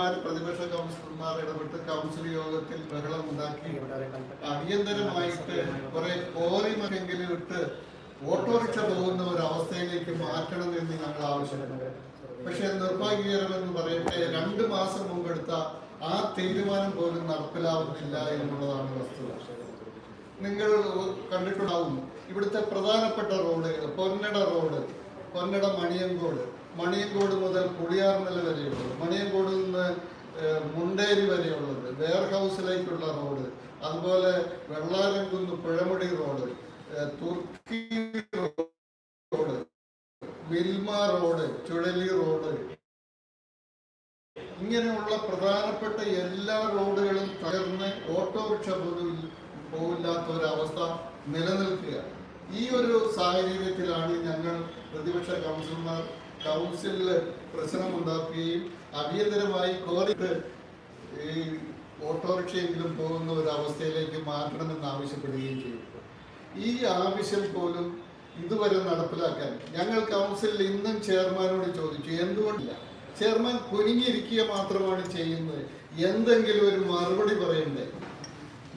കൗൺസിലർമാർ പ്രതിപക്ഷ കൗൺസിലർമാർ ഇടപെട്ട് കൗൺസിൽ യോഗത്തിൽ ബഹളം ഉണ്ടാക്കി അടിയന്തരമായിട്ട് കുറെ കോറിമക്കെങ്കിലും ഇട്ട് ഓട്ടോറിക്ഷ പോകുന്ന ഒരു അവസ്ഥയിലേക്ക് മാറ്റണം എന്ന് ഞങ്ങൾ ആവശ്യപ്പെടുന്നത് പക്ഷെ നിർഭാഗ്യകരമെന്ന് പറയട്ടെ രണ്ട് മാസം മുമ്പെടുത്ത ആ തീരുമാനം പോലും നടപ്പിലാവുന്നില്ല എന്നുള്ളതാണ് വസ്തുത. നിങ്ങൾ കണ്ടിട്ടുണ്ടാവും ഇവിടുത്തെ പ്രധാനപ്പെട്ട റോഡ് പൊന്നട റോഡ് പൊന്നട മണിയങ്കോട് മണിയങ്കോട് മുതൽ പുളിയാർമല വരെയുള്ളത് മണിയങ്കോട് നിന്ന് മുണ്ടേരി വരെയുള്ളത് വെയർ ഹൗസിലേക്കുള്ള റോഡ് അതുപോലെ Vellaramkunnu Puzhamudi road Thurkki road Wilma road Chuzhali road. ഇങ്ങനെയുള്ള പ്രധാനപ്പെട്ട എല്ലാ റോഡുകളും തകർന്ന് ഓട്ടോറിക്ഷ പോലും പോകില്ലാത്ത ഒരവസ്ഥ നിലനിൽക്കുക ഈ ഒരു സാഹചര്യത്തിലാണ് ഞങ്ങൾ പ്രതിപക്ഷ കൗൺസിലർമാർ കൗൺസിലിൽ പ്രശ്നമുണ്ടാക്കുകയും അടിയന്തരമായി കോറിട്ട് ഈ ഓട്ടോറിക്ഷയെങ്കിലും പോകുന്ന ഒരു അവസ്ഥയിലേക്ക് മാറ്റണമെന്ന് ആവശ്യപ്പെടുകയും ചെയ്തു. ഈ ആവശ്യം പോലും ഇതുവരെ നടപ്പിലാക്കാൻ ഞങ്ങൾ കൗൺസിലിൽ ഇന്നും ചെയർമാനോട് ചോദിച്ചു എന്തുകൊണ്ടില്ല? ചെയർമാൻ കുനിഞ്ഞിരിക്കുക മാത്രമാണ് ചെയ്യുന്നത്. എന്തെങ്കിലും ഒരു മറുപടി പറയണ്ടേ?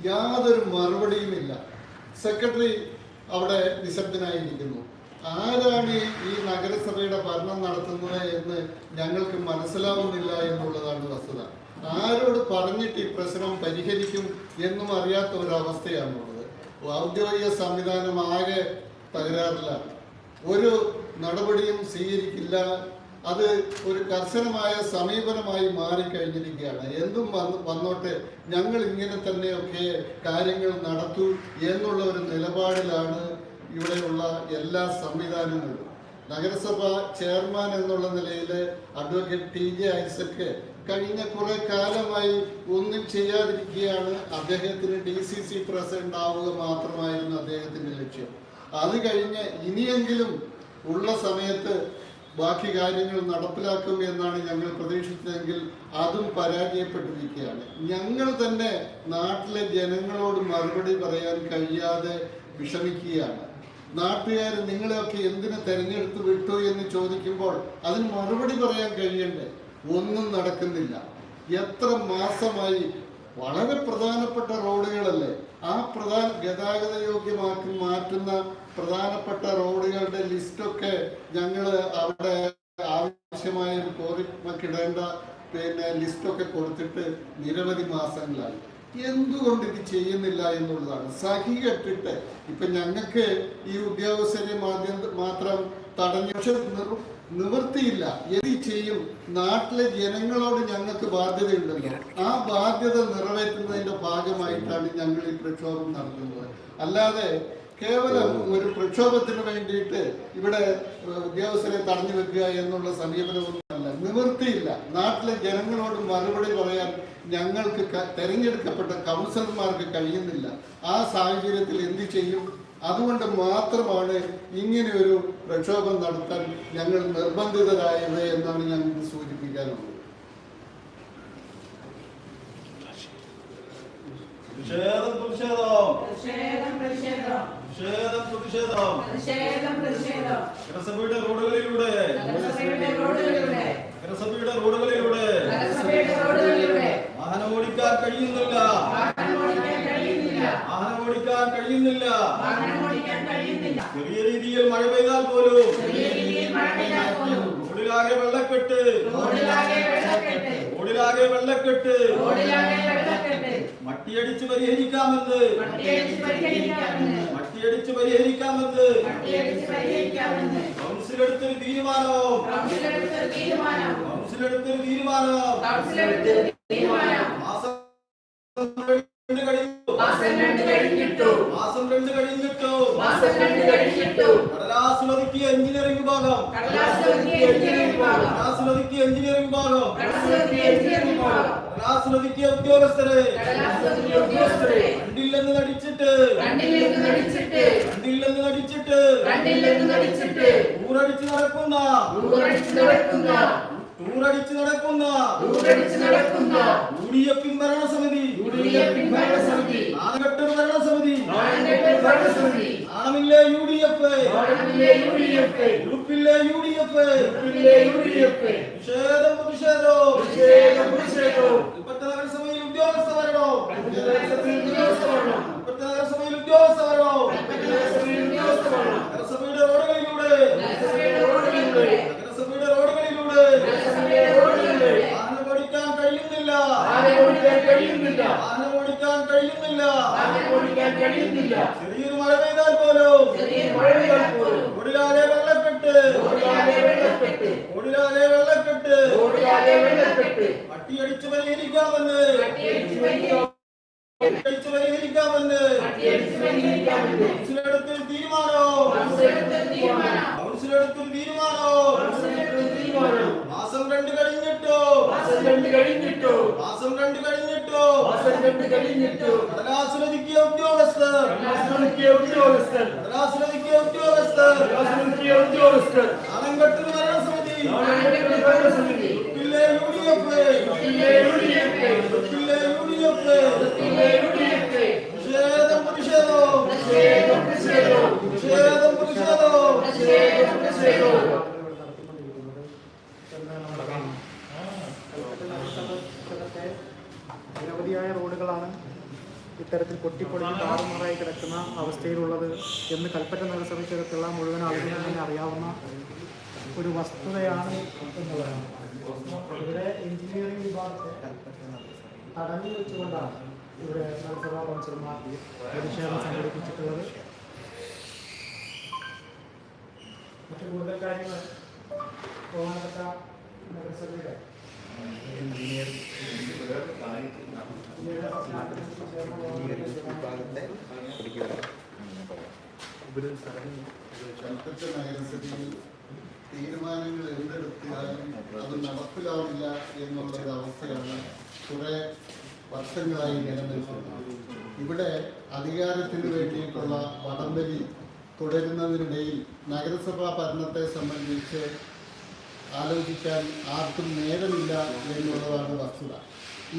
യാതൊരു മറുപടിയുമില്ല. സെക്രട്ടറി അവിടെ നിശബ്ദനായിരിക്കുന്നു. ആരാണ് ഈ നഗരസഭയുടെ ഭരണം നടത്തുന്നത് എന്ന് ഞങ്ങൾക്ക് മനസ്സിലാവുന്നില്ല എന്നുള്ളതാണ് വസ്തുത. ആരോട് പറഞ്ഞിട്ട് ഈ പ്രശ്നം പരിഹരിക്കും എന്നും അറിയാത്ത ഒരവസ്ഥയാണുള്ളത്. ഔദ്യോഗിക സംവിധാനം ആകെ തകരാറിലാണ്. ഒരു നടപടിയും സ്വീകരിക്കില്ല. അത് ഒരു കർശനമായ സമീപനമായി മാറിക്കഴിഞ്ഞിരിക്കുകയാണ്. എന്തും വന്ന് വന്നോട്ടെ ഞങ്ങൾ ഇങ്ങനെ തന്നെയൊക്കെ കാര്യങ്ങൾ നടത്തൂ എന്നുള്ള ഒരു നിലപാടിലാണ് ഇവിടെയുള്ള എല്ലാ സംവിധാനങ്ങളും. നഗരസഭ ചെയർമാൻ എന്നുള്ള നിലയിൽ അഡ്വക്കേറ്റ് ടി ജെ ഐസക്ക് കഴിഞ്ഞ കുറെ കാലമായി ഒന്നും ചെയ്യാതിരിക്കുകയാണ് അദ്ദേഹത്തിന് ഡി സി സി പ്രസിഡന്റ് ആവുക മാത്രമായിരുന്നു അദ്ദേഹത്തിന്റെ ലക്ഷ്യം. അത് കഴിഞ്ഞ് ഇനിയെങ്കിലും ഉള്ള സമയത്ത് ബാക്കി കാര്യങ്ങൾ നടപ്പിലാക്കും എന്നാണ് ഞങ്ങൾ പ്രതീക്ഷിച്ചതെങ്കിൽ അതും പരാജയപ്പെട്ടിരിക്കുകയാണ്. ഞങ്ങൾ തന്നെ നാട്ടിലെ ജനങ്ങളോട് മറുപടി പറയാൻ കഴിയാതെ വിഷമിക്കുകയാണ്. നാട്ടുകാർ നിങ്ങളെയൊക്കെ എന്തിനു തെരഞ്ഞെടുത്ത് വിട്ടു എന്ന് ചോദിക്കുമ്പോൾ അതിന് മറുപടി പറയാൻ കഴിയണ്ടേ? ഒന്നും നടക്കുന്നില്ല. എത്ര മാസമായി വളരെ പ്രധാനപ്പെട്ട റോഡുകളല്ലേ? ആ പ്രധാന ഗതാഗത യോഗ്യമാക്കി മാറ്റുന്ന പ്രധാനപ്പെട്ട റോഡുകളുടെ ലിസ്റ്റൊക്കെ ഞങ്ങൾ അവിടെ ആവശ്യമായ കോറിമക്കിടേണ്ട പിന്നെ ലിസ്റ്റൊക്കെ കൊടുത്തിട്ട് നിരവധി മാസങ്ങളായി. എന്തുകൊണ്ട് ഇത് ചെയ്യുന്നില്ല എന്നുള്ളതാണ്. സഹി കെട്ടിട്ട് ഇപ്പൊ ഞങ്ങൾക്ക് ഈ ഉദ്യോഗസ്ഥരെ മാത്രം തടഞ്ഞു പക്ഷെ നിവൃത്തിയില്ല. എന്ത് ചെയ്യും? നാട്ടിലെ ജനങ്ങളോട് ഞങ്ങൾക്ക് ബാധ്യതയുണ്ടല്ലോ. ആ ബാധ്യത നിറവേറ്റുന്നതിന്റെ ഭാഗമായിട്ടാണ് ഞങ്ങൾ ഈ പ്രക്ഷോഭം നടത്തുന്നത്. അല്ലാതെ കേവലം ഒരു പ്രക്ഷോഭത്തിന് വേണ്ടിയിട്ട് ഇവിടെ ഉദ്യോഗസ്ഥരെ തടഞ്ഞു വെക്കുക എന്നുള്ള സമീപനമൊന്നുമല്ല നിവൃത്തിയില്ല. നാട്ടിലെ ജനങ്ങളോട് മറുപടി പറയാൻ ഞങ്ങൾക്ക് തെരഞ്ഞെടുക്കപ്പെട്ട കൗൺസിലർമാർക്ക് കഴിയുന്നില്ല. ആ സാഹചര്യത്തിൽ എന്ത് ചെയ്യും? അതുകൊണ്ട് മാത്രമാണ് ഇങ്ങനെ ഒരു പ്രക്ഷോഭം നടത്താൻ ഞങ്ങൾ നിർബന്ധിതരായത് എന്നാണ് ഞങ്ങൾക്ക് സൂചിപ്പിക്കാനുള്ളത്. പ്രതിഷേധം പ്രതിഷേധം. പ്രതിഷേധം പ്രതിഷേധം. പ്രതിഷേധം പ്രതിഷേധം. നഗരസഭയുടെ റോഡുകളിലൂടെ. നഗരസഭയുടെ റോഡുകളിലൂടെ. വാഹനം ഓടിക്കാൻ കഴിയുന്നില്ല. വാഹനം ഓടിക്കാൻ കഴിയുന്നില്ല. ചെറിയ രീതിയിൽ മഴ പെയ്താൽ പോലും. റോഡിലാകെ വെള്ളക്കെട്ട്. റോഡിലാകെ വെള്ളക്കെട്ട്. മട്ടിയടിച്ച് പരിഹരിക്കാമെന്ന്. തട്ടിയടിച്ച് പരിഹരിക്കാമെന്ന്. കൗൺസിൽ എടുത്തൊരു തീരുമാനവും കൗൺസിൽ എടുത്തൊരു തീരുമാനം. മാസം മാസം രണ്ട് കഴിഞ്ഞിട്ടോ. മാസം രണ്ട് കഴിഞ്ഞിട്ടോ. കടലാസ് മതിക്ക് എഞ്ചിനീയറിംഗ് ഭാഗം കടലാസ് മതിക്ക് എഞ്ചിനീയറിംഗ് വിഭാഗം. കടലാസ് മതിക്ക് എഞ്ചിനീയറിംഗ് വിഭാഗം. കടലാസ് മതിക്ക് എഞ്ചിനീയറിംഗ് ഭാഗം കടലാസ് ലഭിക്കിയ ഉദ്യോഗസ്ഥരെ. കണ്ടില്ലെന്ന് നടിച്ചിട്ട് കണ്ടില്ലെന്ന് നടിച്ചിട്ട് ഊരടിച്ച് നടക്കുന്ന. ൂറടിച്ച് നടക്കുന്ന. യു ഡി എഫിൻ ഭരണസമിതി. നാലഘട്ട ഭരണസമിതി. നാടിലെ യു ഡി എഫ് ഉടുപ്പിലെ യു ഡി എഫ് നിഷേധം പ്രതിഷേധവും നഗരസഭയിൽ ഉദ്യോഗസ്ഥ വരണോ നഗരസഭയിൽ ഉദ്യോഗസ്ഥ കൗൺസിലെടുത്ത തീരുമാനോ. കൗൺസിലെടുത്ത തീരുമാനം. മാസം രണ്ട് കഴിഞ്ഞിട്ടോ. മാസം രണ്ട് കഴിഞ്ഞിട്ടോ. മാസം രണ്ട് കഴിഞ്ഞിട്ടോ. മാസം രണ്ട് കഴിഞ്ഞിട്ടോ. കടലാസിലൊതുക്കിയ ഉദ്യോഗസ്ഥർ. കടലാസിലൊതുക്കിയ ഉദ്യോഗസ്ഥർ. കടലാസിലൊതുക്കിയ ഉദ്യോഗസ്ഥർ. കടലാസിലൊതുക്കിയ ഉദ്യോഗസ്ഥർ. ആലങ്കട്ടൂർ ഭരണസമിതി. ഗവൺമെന്റ് ഭരണസമിതി. തൊട്ടിലെ യു ഡി എഫ് തൊട്ടിലെ യു ഡി എഫ് തൊട്ടിലെ യു ഡി എഫ് തൊട്ടിലെ യു ഡി എഫ് പ്രതിഷേധം പ്രതിഷേധം പ്രതിഷേധം പ്രതിഷേധം പ്രതിഷേധം പ്രതിഷേധം പ്രതിഷേധം സ്ഥലത്തെ നിരവധിയായ റോഡുകളാണ് ഇത്തരത്തിൽ പൊട്ടിപ്പൊളിഞ്ഞ് താറുമാറായി കിടക്കുന്ന അവസ്ഥയിലുള്ളത് എന്ന് കൽപ്പറ്റ നഗരസഭയ്ക്കകത്തുള്ള മുഴുവൻ ആളുകളും തന്നെ അറിയാവുന്ന ഒരു വസ്തുതയാണ് എന്നുള്ളതാണ് ഇവിടെ എഞ്ചിനീയറിംഗ് വിഭാഗത്തെ തടഞ്ഞു വെച്ചുകൊണ്ടാണ് ഇവിടെ നഗരസഭാ കൗൺസിലർമാർ പ്രതിഷേധം സംഘടിപ്പിച്ചിട്ടുള്ളത്. മറ്റു കൂടുതൽ കാര്യങ്ങൾ ബഹുമാനപ്പെട്ട നഗരസഭയുടെ തീരുമാനങ്ങൾ എന്തെടുത്താലും അത് നടപ്പിലാവില്ല എന്നുള്ളൊരു അവസ്ഥയാണ് കുറെ വർഷങ്ങളായി നിലനിൽക്കുന്നത് ഇവിടെ അധികാരത്തിന് വേണ്ടിയിട്ടുള്ള വടംവലി തുടരുന്നതിനിടയിൽ നഗരസഭാ ഭരണത്തെ സംബന്ധിച്ച് ആലോചിക്കാൻ ആർക്കും നേരമില്ല എന്നുള്ളതാണ് വസ്തുത.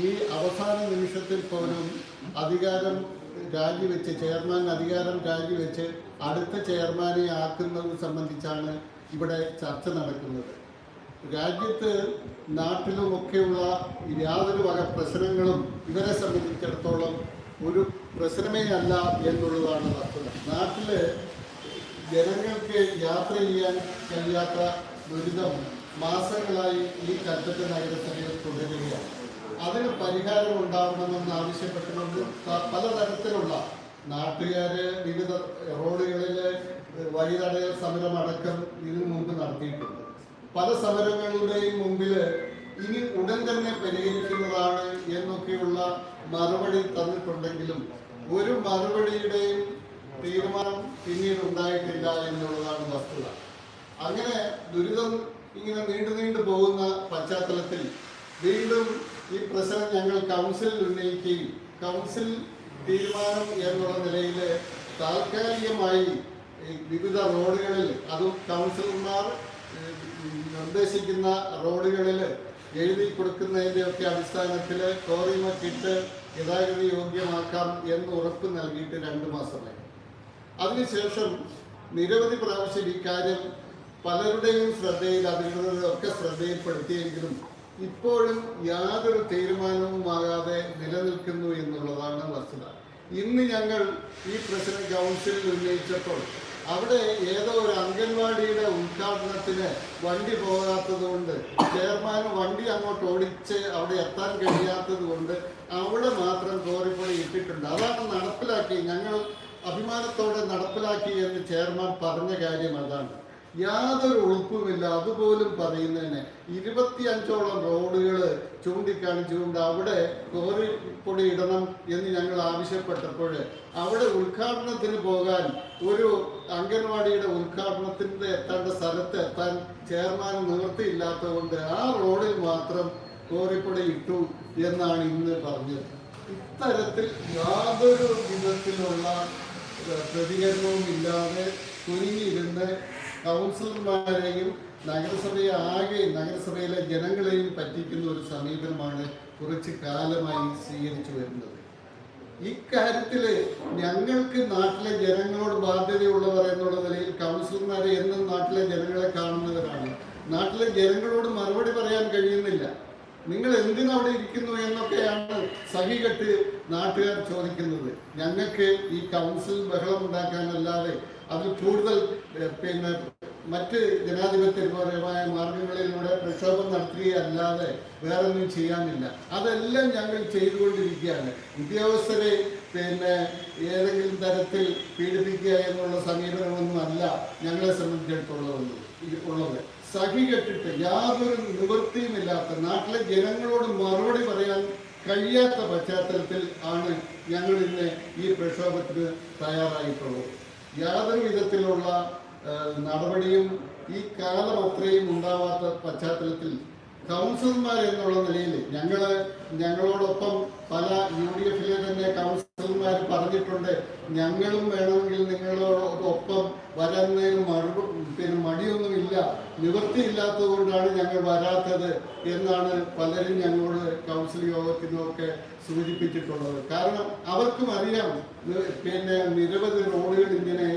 ഈ അവസാന നിമിഷത്തിൽ പോലും അധികാരം രാജിവെച്ച് ചെയർമാൻ അധികാരം രാജിവെച്ച് അടുത്ത ചെയർമാനെ ആക്കുന്നത് സംബന്ധിച്ചാണ് ഇവിടെ ചർച്ച നടക്കുന്നത്. രാജ്യത്ത് നാട്ടിലുമൊക്കെയുള്ള യാതൊരു വക പ്രശ്നങ്ങളും ഇവരെ സംബന്ധിച്ചിടത്തോളം ഒരു പ്രശ്നമേ അല്ല എന്നുള്ളതാണ് വസ്തുത. നാട്ടിൽ ജനങ്ങൾക്ക് യാത്ര ചെയ്യാൻ കഴിയാത്ത ദുരിതം മാസങ്ങളായി ഈ കൽപ്പറ്റ നഗരസഭയിൽ തുടരുകയാണ്. അതിന് പരിഹാരം ഉണ്ടാവണമെന്ന് ആവശ്യപ്പെട്ടുകൊണ്ട് പലതരത്തിലുള്ള നാട്ടുകാര് വിവിധ റോഡുകളിൽ വഴിതടയൽ സമരം അടക്കം ഇതിനു മുമ്പ് നടത്തിയിട്ടുണ്ട്. പല സമരങ്ങളുടെയും മുമ്പിൽ ഇനി ഉടൻ തന്നെ പരിഹരിക്കുന്നതാണ് എന്നൊക്കെയുള്ള മറുപടി തന്നിട്ടുണ്ടെങ്കിലും ഒരു മറുപടിയുടെയും തീരുമാനം പിന്നീട് ഉണ്ടായിട്ടില്ല എന്നുള്ളതാണ് വസ്തുത. അങ്ങനെ ദുരിതം ഇങ്ങനെ നീണ്ടു നീണ്ടു പോകുന്ന പശ്ചാത്തലത്തിൽ വീണ്ടും ഈ പ്രശ്നം ഞങ്ങൾ കൗൺസിലിൽ ഉന്നയിക്കുകയും കൗൺസിൽ തീരുമാനം എന്നുള്ള നിലയിൽ താൽക്കാലികമായി വിവിധ റോഡുകളിൽ അതും കൗൺസിലർമാർ നിർദ്ദേശിക്കുന്ന റോഡുകളിൽ എഴുതി കൊടുക്കുന്നതിന്റെയൊക്കെ അടിസ്ഥാനത്തിൽ കോറിമക്കിട്ട് ഗതാഗത യോഗ്യമാക്കാം എന്ന് ഉറപ്പ് നൽകിയിട്ട് രണ്ട് മാസമായി. അതിനുശേഷം നിരവധി പ്രാവശ്യം ഇക്കാര്യം പലരുടെയും ശ്രദ്ധയിൽ അധികൃതരുടെ ഒക്കെ ശ്രദ്ധയിൽപ്പെടുത്തിയെങ്കിലും ഇപ്പോഴും യാതൊരു തീരുമാനവുമാകാതെ നിലനിൽക്കുന്നു എന്നുള്ളതാണ് വസ്തുത. ഇന്ന് ഞങ്ങൾ ഈ പ്രശ്നം കൗൺസിലിൽ ഉന്നയിച്ചപ്പോൾ അവിടെ ഏതോ ഒരു അംഗൻവാടിയുടെ ഉദ്ഘാടനത്തിന് വണ്ടി പോകാത്തത് കൊണ്ട് ചെയർമാൻ വണ്ടി അങ്ങോട്ട് ഓടിച്ച് അവിടെ എത്താൻ കഴിയാത്തത് കൊണ്ട് അവിടെ മാത്രം കോറിപ്പൊടി ഇട്ടിട്ടുണ്ട്. അതാണ് നടപ്പിലാക്കി ഞങ്ങൾ അഭിമാനത്തോടെ നടപ്പിലാക്കി എന്ന് ചെയർമാൻ പറഞ്ഞ കാര്യം അതാണ്. യാതൊരു ഉളുപ്പുമില്ല. അതുപോലും പറയുന്നതിന് ഇരുപത്തിയഞ്ചോളം റോഡുകൾ ചൂണ്ടിക്കാണിച്ചുകൊണ്ട് അവിടെ കോറിപ്പൊടി ഇടണം എന്ന് ഞങ്ങൾ ആവശ്യപ്പെട്ടപ്പോൾ അവിടെ ഉദ്ഘാടനത്തിന് പോകാൻ ഒരു അംഗൻവാടിയുടെ ഉദ്ഘാടനത്തിന്റെ എത്തേണ്ട സ്ഥലത്ത് എത്താൻ ചെയർമാൻ നിവൃത്തിയില്ലാത്തതുകൊണ്ട് ആ റോഡിൽ മാത്രം കോറിപ്പൊടി ഇട്ടു എന്നാണ് ഇന്ന് പറഞ്ഞത്. ഇത്തരത്തിൽ യാതൊരു വിധത്തിലുള്ള പ്രതികരണവും ഇല്ലാതെ കുനിഞ്ഞിരുന്ന് കൗൺസിലർമാരെയും നഗരസഭയെ ആകെ നഗരസഭയിലെ ജനങ്ങളെയും പറ്റിക്കുന്ന ഒരു സമീപനമാണ് കുറച്ച് കാലമായി സ്വീകരിച്ചു വരുന്നത്. ഇക്കാര്യത്തിൽ ഞങ്ങൾക്ക് നാട്ടിലെ ജനങ്ങളോട് ബാധ്യതയുള്ളവർ എന്നുള്ള നിലയിൽ കൗൺസിലർമാരെ എന്നും നാട്ടിലെ ജനങ്ങളെ കാണുന്നവരാണ്. നാട്ടിലെ ജനങ്ങളോട് മറുപടി പറയാൻ കഴിയുന്നില്ല. നിങ്ങൾ എന്തിനവിടെ ഇരിക്കുന്നു എന്നൊക്കെയാണ് സഹികെട്ട് നാട്ടുകാർ ചോദിക്കുന്നത്. ഞങ്ങൾക്ക് ഈ കൗൺസിൽ ബഹളം ഉണ്ടാക്കാനല്ലാതെ അതിൽ കൂടുതൽ പിന്നെ മറ്റ് ജനാധിപത്യപരമായ മാർഗങ്ങളിലൂടെ പ്രക്ഷോഭം നടത്തുകയല്ലാതെ വേറൊന്നും ചെയ്യാനില്ല. അതെല്ലാം ഞങ്ങൾ ചെയ്തുകൊണ്ടിരിക്കുകയാണ്. ഉദ്യോഗസ്ഥരെ പിന്നെ ഏതെങ്കിലും തരത്തിൽ പീഡിപ്പിക്കുക എന്നുള്ള സമീപനമൊന്നും അല്ല ഞങ്ങളെ സംബന്ധിച്ചിടത്തോളം ഉള്ളത്. സഹി കെട്ടിട്ട് യാതൊരു നിവൃത്തിയുമില്ലാത്ത നാട്ടിലെ ജനങ്ങളോട് മറുപടി പറയാൻ കഴിയാത്ത പശ്ചാത്തലത്തിൽ ആണ് ഞങ്ങൾ ഇന്ന് ഈ പ്രക്ഷോഭത്തിന് തയ്യാറായിട്ടുള്ളത്. യാതൊരു വിധത്തിലുള്ള നടപടിയും ഈ കാലം അത്രയും ഉണ്ടാവാത്ത പശ്ചാത്തലത്തിൽ കൗൺസിലർമാർ എന്നുള്ള നിലയിൽ ഞങ്ങൾ ഞങ്ങളോടൊപ്പം പല യു ഡി എഫിലെ തന്നെ കൗൺസിലർമാർ പറഞ്ഞിട്ടുണ്ട്. ഞങ്ങളും വേണമെങ്കിൽ നിങ്ങളോടൊപ്പം വരുന്നതിന് മറു പിന്നെ മടിയൊന്നുമില്ല. നിവൃത്തിയില്ലാത്തത് കൊണ്ടാണ് ഞങ്ങൾ വരാത്തത് എന്നാണ് പലരും ഞങ്ങളോട് കൗൺസിൽ യോഗത്തിനൊക്കെ സൂചിപ്പിച്ചിട്ടുള്ളത്. കാരണം അവർക്കും അറിയാം പിന്നെ നിരവധി റോഡുകൾ ഇങ്ങനെ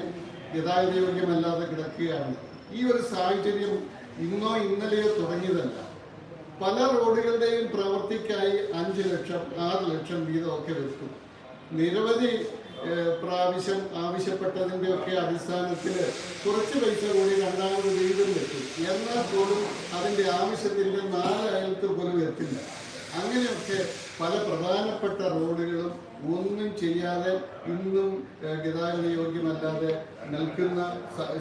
ഗതാഗത യോഗ്യമല്ലാതെ കിടക്കുകയാണ്. ഈ ഒരു സാഹചര്യം ഇന്നോ ഇന്നലെയോ തുടങ്ങിയതല്ല. പല റോഡുകളുടെയും പ്രവൃത്തിക്കായി അഞ്ച് ലക്ഷം ആറ് ലക്ഷം വീതമൊക്കെ വെക്കും. നിരവധി പ്രാവശ്യം ആവശ്യപ്പെട്ടതിന്റെ ഒക്കെ അടിസ്ഥാനത്തിൽ കുറച്ച് പൈസ കൂടി രണ്ടാമത് വീതം വെക്കും. എന്നാൽ പോലും അതിന്റെ ആവശ്യത്തിന്റെ നാല് അയലത്ത് പോലും എത്തില്ല. അങ്ങനെയൊക്കെ പല പ്രധാനപ്പെട്ട റോഡുകളും ഒന്നും ചെയ്യാതെ ഇന്നും ഗതാഗത യോഗ്യമല്ലാതെ നിൽക്കുന്ന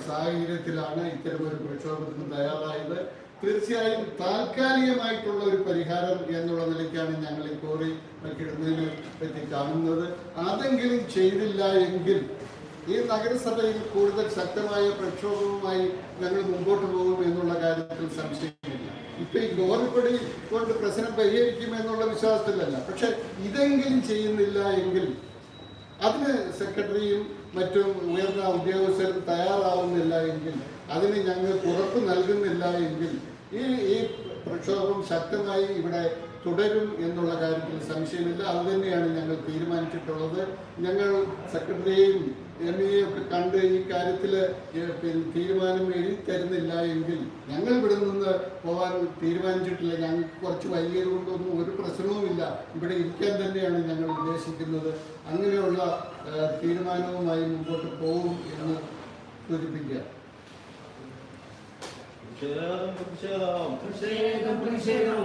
സാഹചര്യത്തിലാണ് ഇത്തരമൊരു പ്രക്ഷോഭത്തിന് തയ്യാറായത്. തീർച്ചയായും താൽക്കാലികമായിട്ടുള്ള ഒരു പരിഹാരം എന്നുള്ള നിലയ്ക്കാണ് ഞങ്ങൾ ഈ കോറി കിടുന്നതിനെ പറ്റി കാണുന്നത്. അതെങ്കിലും ചെയ്തില്ല എങ്കിൽ ഈ നഗരസഭയിൽ കൂടുതൽ ശക്തമായ പ്രക്ഷോഭവുമായി ഞങ്ങൾ മുമ്പോട്ട് പോകും എന്നുള്ള കാര്യത്തിൽ സംശയമില്ല. ഇപ്പൊ ഈ ഗോറിപ്പടി കൊണ്ട് പ്രശ്നം പരിഹരിക്കുമെന്നുള്ള വിശ്വാസത്തിലല്ല. പക്ഷെ ഇതെങ്കിലും ചെയ്യുന്നില്ല എങ്കിൽ അതിന് സെക്രട്ടറിയും മറ്റും ഉയർന്ന ഉദ്യോഗസ്ഥരും തയ്യാറാവുന്നില്ല എങ്കിൽ അതിന് ഞങ്ങൾ ഉറപ്പ് നൽകുന്നില്ല എങ്കിൽ ഈ ഈ പ്രക്ഷോഭം ശക്തമായി ഇവിടെ തുടരും എന്നുള്ള കാര്യത്തിൽ സംശയമില്ല. അതുതന്നെയാണ് ഞങ്ങൾ തീരുമാനിച്ചിട്ടുള്ളത്. ഞങ്ങൾ സെക്രട്ടറിയെയും എം എയും ഒക്കെ കണ്ട് ഈ കാര്യത്തിൽ തീരുമാനം എഴുതി തരുന്നില്ല എങ്കിൽ ഞങ്ങൾ ഇവിടെ നിന്ന് പോകാൻ തീരുമാനിച്ചിട്ടില്ല. ഞങ്ങൾക്ക് കുറച്ച് വൈകിയത് കൊണ്ടൊന്നും ഒരു പ്രശ്നവുമില്ല ഇവിടെ ഇരിക്കാൻ തന്നെയാണ് ഞങ്ങൾ ഉദ്ദേശിക്കുന്നത്. അങ്ങനെയുള്ള തീരുമാനവുമായി മുമ്പോട്ട് പോകും എന്ന് സൂചിപ്പിക്കുക. പ്രതിഷേധം പ്രതിഷേധം.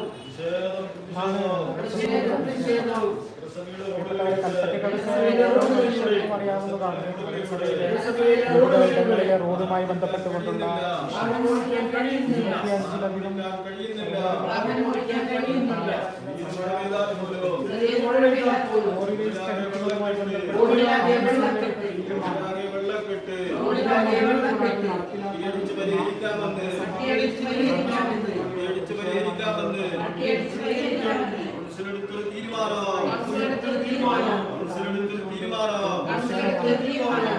പ്രതിഷേധം പ്രതിഷേധം. പ്രതിഷേധം പ്രതിഷേധം അറിയാവുന്നതാണ് റോഡുമായി ബന്ധപ്പെട്ടുകൊണ്ടുള്ള ഇരുപത്തിയഞ്ചിലധികം ബന്ധപ്പെട്ട് ഇടപെട്ട് അടിച്ചു പരിഹരിക്കാമെന്ന് അടിച്ചു പരിഹരിക്കാമെന്ന് കൗൺസിലെടുത്തൊരു തീരുമാനം. കൗൺസിലെടുത്തൊരു തീരുമാനം.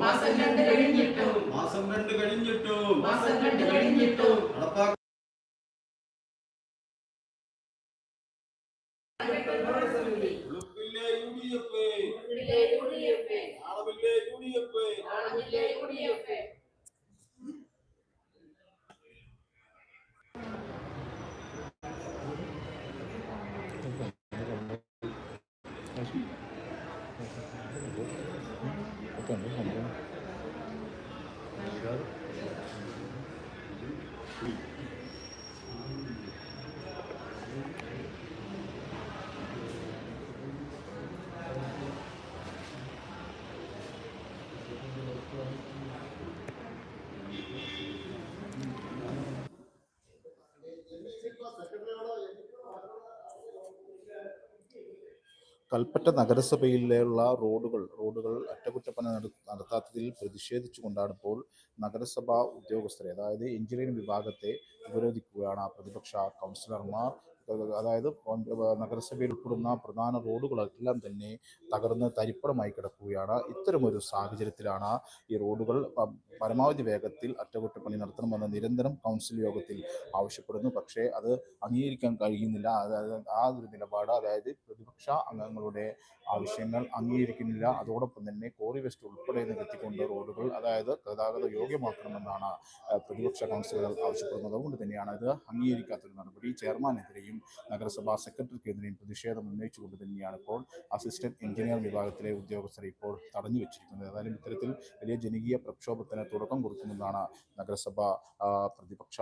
മാസം രണ്ട് കഴിഞ്ഞിട്ടും. മാസം രണ്ട് കഴിഞ്ഞിട്ടും. നടപ്പാക്ക കൽപ്പറ്റ നഗരസഭയിലുള്ള റോഡുകൾ റോഡുകൾ അറ്റകുറ്റപ്പണി നട- നടത്താത്തതിൽ പ്രതിഷേധിച്ചുകൊണ്ടാണ് ഇപ്പോൾ നഗരസഭാ ഉദ്യോഗസ്ഥരെ അതായത് എഞ്ചിനീയറിംഗ് വിഭാഗത്തെ ഉപരോധിക്കുകയാണ് പ്രതിപക്ഷ കൗൺസിലർമാർ. അതായത് നഗരസഭയിൽ ഉൾപ്പെടുന്ന പ്രധാന റോഡുകളെല്ലാം തന്നെ തകർന്ന് തരിപ്പണമായി കിടക്കുകയാണ്. ഇത്തരമൊരു സാഹചര്യത്തിലാണ് ഈ റോഡുകൾ പരമാവധി വേഗത്തിൽ അറ്റകുറ്റപ്പണി നടത്തണമെന്ന് നിരന്തരം കൗൺസിൽ യോഗത്തിൽ ആവശ്യപ്പെടുന്നു. പക്ഷേ അത് അംഗീകരിക്കാൻ കഴിയുന്നില്ല. അതായത് ആ ഒരു നിലപാട് അതായത് പ്രതിപക്ഷ അംഗങ്ങളുടെ ആവശ്യങ്ങൾ അംഗീകരിക്കുന്നില്ല. അതോടൊപ്പം തന്നെ കോറി വെസ്റ്റ് ഉൾപ്പെടെ നികത്തിക്കൊണ്ട് റോഡുകൾ അതായത് ഗതാഗത യോഗ്യമാക്കണമെന്നാണ് പ്രതിപക്ഷ കൗൺസിലുകൾ ആവശ്യപ്പെടുന്നത്. അതുകൊണ്ട് തന്നെയാണ് ഇത് അംഗീകരിക്കാത്തൊരു നടപടി. ചെയർമാനെതിരെയും നഗരസഭാ സെക്രട്ടറിക്കെതിരെയും പ്രതിഷേധം ഉന്നയിച്ചുകൊണ്ട് തന്നെയാണ് ഇപ്പോൾ അസിസ്റ്റന്റ് എഞ്ചിനീയർ വിഭാഗത്തിലെ ഉദ്യോഗസ്ഥരെ ഇപ്പോൾ തടഞ്ഞു വെച്ചിരിക്കുന്നത്. ഏതായാലും ഇത്തരത്തിൽ വലിയ ജനകീയ പ്രക്ഷോഭത്തിന് തുടക്കം കുറിക്കുമെന്നാണ് നഗരസഭ പ്രതിപക്ഷ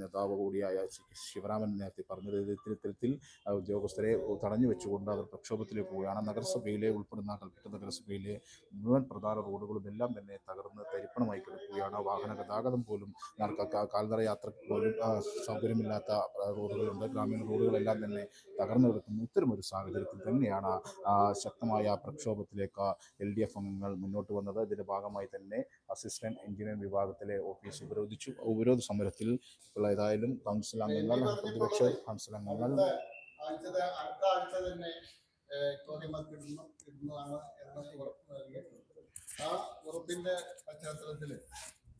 നേതാവ് കൂടിയായ ശിവരാമൻ നേരത്തെ പറഞ്ഞത്. ഇത് ഇത്തരത്തിൽ ഉദ്യോഗസ്ഥരെ തടഞ്ഞു വെച്ചുകൊണ്ട് അവർ പ്രക്ഷോഭത്തിലേക്ക് പോവുകയാണ്. നഗരസഭയിലെ ഉൾപ്പെടുന്ന കൽപ്പറ്റ നഗരസഭയിലെ മുഴുവൻ പ്രധാന റോഡുകളും എല്ലാം തന്നെ തകർന്ന് തരിപ്പണമായി കിടക്കുകയാണ്. വാഹന ഗതാഗതം പോലും കാൽനട യാത്രയ്ക്ക് പോലും സൗകര്യമില്ലാത്ത റോഡുകളുണ്ട്. ഗ്രാമീണ റോഡുകളെല്ലാം തന്നെ തകർന്നു കിടക്കുന്നു ഇത്തരമൊരു സാഹചര്യത്തിൽ തന്നെയാണ് ശക്തമായ പ്രക്ഷോഭത്തിലേക്ക് എൽ ഡി എഫ് അംഗങ്ങൾ മുന്നോട്ട് വന്നത്. ഇതിന്റെ ഭാഗമായി തന്നെ അസിസ്റ്റന്റ് എഞ്ചിനീയർ വിഭാഗത്തിലെ ഓഫീസ് ഉപരോധിച്ചു. ഉപരോധ സമരത്തിൽ ഇപ്പോൾ ഏതായാലും കൗൺസിൽ അംഗങ്ങൾ പ്രതിപക്ഷ കൗൺസിൽ അംഗങ്ങൾ തന്നെ എന്ന് ആ ഉറപ്പിന്റെ പശ്ചാത്തലത്തിൽ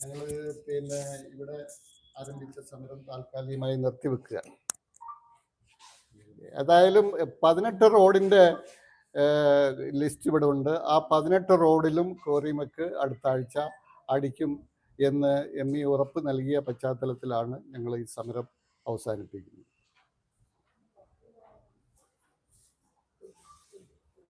ഞങ്ങൾ പിന്നെ ഇവിടെ ആരംഭിച്ച സമരം താൽക്കാലികമായി നിർത്തിവെക്കുകയാണ് ഏതായാലും പതിനെട്ട് റോഡിന്റെ ലിസ്റ്റ് ഇവിടെ ഉണ്ട്. ആ പതിനെട്ട് റോഡിലും കോറിമക്ക് അടുത്ത ആഴ്ച അടിക്കും എന്ന് എം ഇ ഉറപ്പ് നൽകിയ പശ്ചാത്തലത്തിലാണ് ഞങ്ങൾ ഈ സമരം അവസാനിപ്പിക്കുന്നത്.